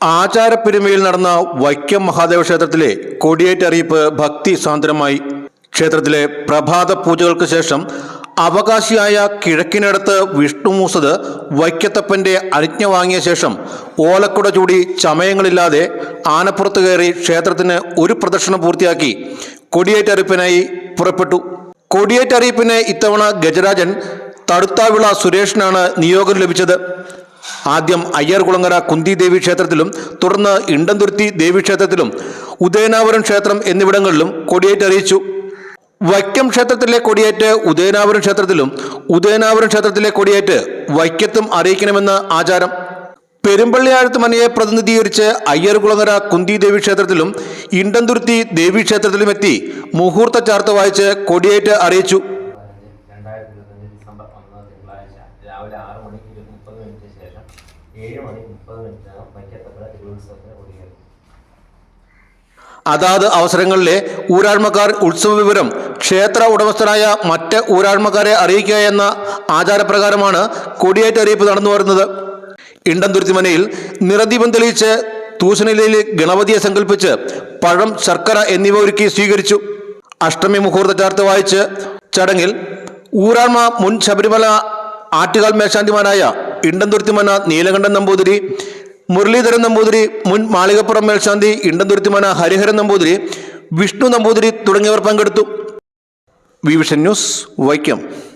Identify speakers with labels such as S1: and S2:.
S1: ആചാരപ്പെരുമയിൽ നടന്ന വൈക്കം മഹാദേവ ക്ഷേത്രത്തിലെ കൊടിയേറ്റ് അറിയിപ്പ് ഭക്തി സാന്ദ്രമായി ക്ഷേത്രത്തിലെ പ്രഭാത പൂജകൾക്ക് ശേഷം അവകാശിയായ കിഴക്കിനടുത്ത് വിഷ്ണുമൂസത് വൈക്കത്തപ്പന്റെ അനുജ്ഞ വാങ്ങിയ ശേഷം ഓലക്കുട ചൂടി ചമയങ്ങളില്ലാതെ ആനപ്പുറത്ത് കയറി ക്ഷേത്രത്തിന് ഒരു പ്രദക്ഷിണം പൂർത്തിയാക്കി. കൊടിയേറ്ററിയിപ്പിനായി പുറപ്പെട്ടു. കൊടിയേറ്ററിയിപ്പിന് ഇത്തവണ ഗജരാജൻ തടുത്താവിള സുരേഷിനാണ് നിയോഗം ലഭിച്ചത്. ആദ്യം അയ്യർകുളങ്ങര കുന്തി ദേവി ക്ഷേത്രത്തിലും തുടർന്ന് ഇണ്ടന്തുരുത്തി ദേവി ക്ഷേത്രത്തിലും ഉദയനാപുരം ക്ഷേത്രം എന്നിവിടങ്ങളിലും കൊടിയേറ്റ് അറിയിച്ചു. വൈക്കം ക്ഷേത്രത്തിലെ കൊടിയേറ്റ് ഉദയനാപുരം ക്ഷേത്രത്തിലും ഉദയനാപുരം ക്ഷേത്രത്തിലെ കൊടിയേറ്റ് വൈക്കത്തും അറിയിക്കണമെന്ന് ആചാരം. പെരുമ്പള്ളിയാഴത്ത് മനയെ പ്രതിനിധീകരിച്ച് അയ്യർകുളങ്ങര കുന്തി ദേവി ക്ഷേത്രത്തിലും ഇണ്ടന്തുരുത്തി ദേവി ക്ഷേത്രത്തിലും എത്തി മുഹൂർത്ത ചാർത്ത വായിച്ച് കൊടിയേറ്റ് അറിയിച്ചു. അതാത് അവസരങ്ങളിലെ ഊരാഴ്മക്കാർ ഉത്സവ വിവരം ക്ഷേത്ര ഉടമസ്ഥനായ മറ്റ് ഊരാഴ്മക്കാരെ അറിയിക്കുക എന്ന ആചാരപ്രകാരമാണ് കൊടിയേറ്റ് അറിയിപ്പ് നടന്നു വരുന്നത് ഇണ്ടംതുരുത്തിമനയിൽ നിറദീപം തെളിയിച്ച് തൂശനിലയിൽ ഗണപതിയെ സങ്കല്പിച്ച് പഴം ശർക്കര എന്നിവ ഒരുക്കി സ്വീകരിച്ചു. അഷ്ടമി മുഹൂർത്ത ചാർത്ത് വായിച്ച് ചടങ്ങിൽ ഊരാൺമ മുൻ ശബരിമല ആറ്റുകാൽ മേശാന്തിമാരായ ഇണ്ടംതുരുത്തിമന നീലകണ്ഠൻ നമ്പൂതിരി മുരളീധരൻ നമ്പൂതിരി മുൻ മാളികപ്പുറം മേൽശാന്തി ഇണ്ടംതുരുത്തിമന ഹരിഹരൻ നമ്പൂതിരി വിഷ്ണു നമ്പൂതിരി തുടങ്ങിയവർ പങ്കെടുത്തു. Vision News Vaikom.